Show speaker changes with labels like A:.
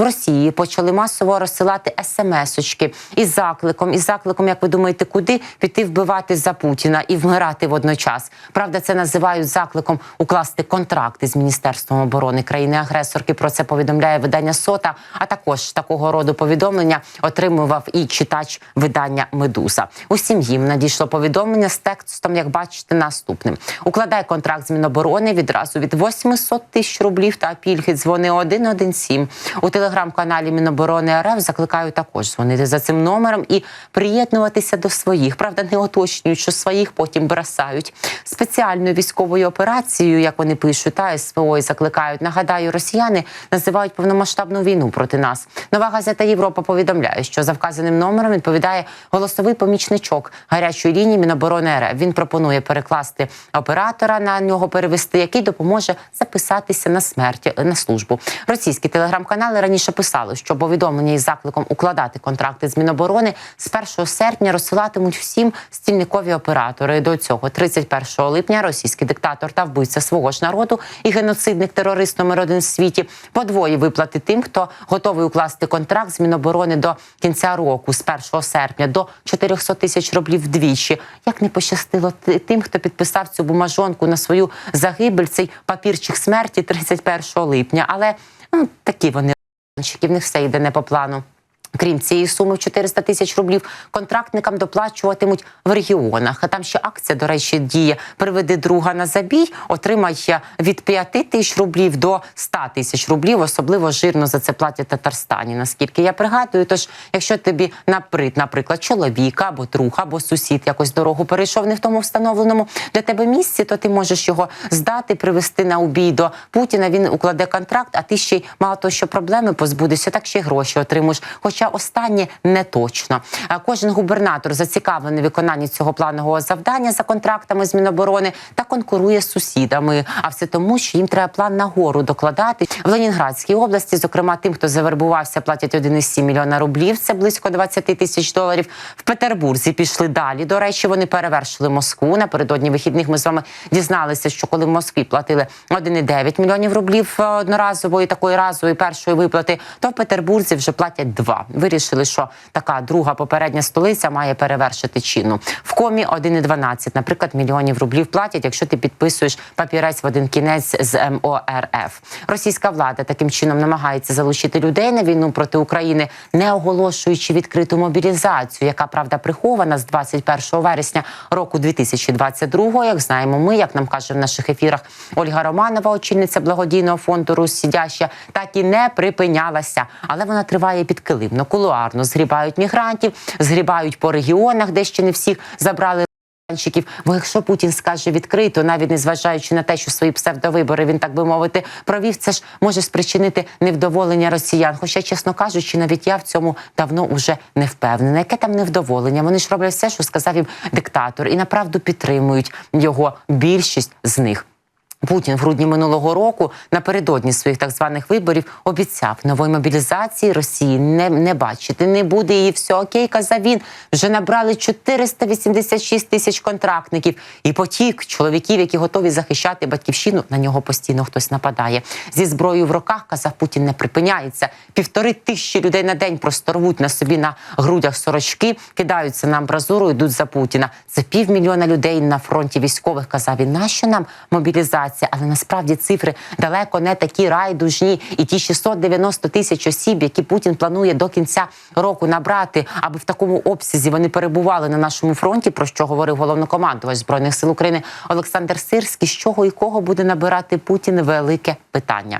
A: в Росії почали масово розсилати смс-очки із закликом, із закликом, як ви думаєте, куди піти вбивати за Путіна і вмирати водночас. Правда, це називають закликом укласти контракти з міністерством оборони країни-агресорки. Про це повідомляє видання Сота. А також такого роду повідомлення отримував і читач видання Медуза. Усім їм надійшло повідомлення з текстом, як бачите, наступним: укладай контракт з Міноборони відразу від 800 тисяч рублів та пільги. Дзвони 117. У телеграм-каналі Міноборони РФ закликаю також дзвонити за цим номером і приєднуватися до своїх. Правда, не уточнюють, що своїх потім бросають спеціальною військовою операцією, як вони пишуть, та СВО і закликають. Нагадаю, росіяни називають повномасштабну війну проти нас. Нова газета Європа повідомляє, що за вказаним номером відповідає голосовий помічничок гарячої лінії Міноборони РФ. Він пропонує перекласти оператора на нього перевести, який допоможе записатися на смерть на службу. Російські телеграм-канали раніше писали, що повідомлення із закликом укладати контракти з Міноборони з 1 серпня розсилатимуть всім стільникові оператори. До цього 31 липня російський диктатор та вбивця свого ж народу і геноцидник терорист номер один в світі подвоїв виплати тим, хто готовий укласти контракт з Міноборони до кінця року, з 1 серпня до 400 тисяч рублів вдвічі. Як не пощастило тим, хто підписав цю бумажонку на свою загибель, цей папірчик смерті 31 липня. Але ну такі вони в них все йде не по плану. Крім цієї суми в 400 тисяч рублів контрактникам доплачуватимуть в регіонах. А там ще акція, до речі, діє приведи друга на забій, отримає від 5 тисяч рублів до 100 тисяч рублів. Особливо жирно за це платять Татарстані. Наскільки я пригадую, тож якщо тобі наприд, наприклад, чоловік або друг, або сусід якось дорогу перейшов не в тому встановленому для тебе місці, то ти можеш його здати, привести на убій до Путіна. Він укладе контракт, а ти ще й мало того, що проблеми позбудешся, так ще й гроші отримуєш. Хоча останнє не точно. Кожен губернатор зацікавлений виконанні цього планового завдання за контрактами з Міноборони та конкурує з сусідами. А все тому, що їм треба план нагору докладати в Ленінградській області. Зокрема, тим, хто завербувався, платять 1,7 мільйона рублів. Це близько 20 тисяч доларів. В Петербурзі пішли далі. До речі, вони перевершили Москву. Напередодні вихідних ми з вами дізналися, що коли в Москві платили 1,9 мільйонів рублів е, одноразової такої разової першої виплати, то в Петербурзі вже платять 2. Вирішили, що така друга попередня столиця має перевершити чину. В комі 1,12, наприклад, мільйонів рублів платять, якщо ти підписуєш папірець в один кінець з МОРФ. Російська влада таким чином намагається залучити людей на війну проти України, не оголошуючи відкриту мобілізацію, яка правда прихована з 21 вересня року 2022, Як знаємо, ми, як нам каже в наших ефірах Ольга Романова, очільниця благодійного фонду Русь Сідяща, так і не припинялася, але вона триває підкилимно, кулуарно згрібають мігрантів, згрібають по регіонах, де ще не всіх забрали. Бо якщо Путін скаже відкрито, навіть не зважаючи на те, що свої псевдовибори він так би мовити провів, це ж може спричинити невдоволення росіян. Хоча, чесно кажучи, навіть я в цьому давно уже не впевнена. Яке там невдоволення? Вони ж роблять все, що сказав їм диктатор, і направду підтримують його більшість з них. Путін в грудні минулого року напередодні своїх так званих виборів обіцяв нової мобілізації Росії не, не бачити. Не буде її все окей. Казав він. Вже набрали 486 тисяч контрактників. І потік чоловіків, які готові захищати батьківщину. На нього постійно хтось нападає. Зі зброєю в руках казав Путін не припиняється. Півтори тисячі людей на день просто рвуть на собі на грудях сорочки, кидаються на амбразуру, йдуть за Путіна. Це півмільйона людей на фронті військових. Казав він, нащо нам мобілізація? Але насправді цифри далеко не такі райдужні. І ті 690 тисяч осіб, які Путін планує до кінця року набрати, аби в такому обсязі вони перебували на нашому фронті. Про що говорив головнокомандувач збройних сил України Олександр Сирський. З чого і кого буде набирати Путін? Велике питання.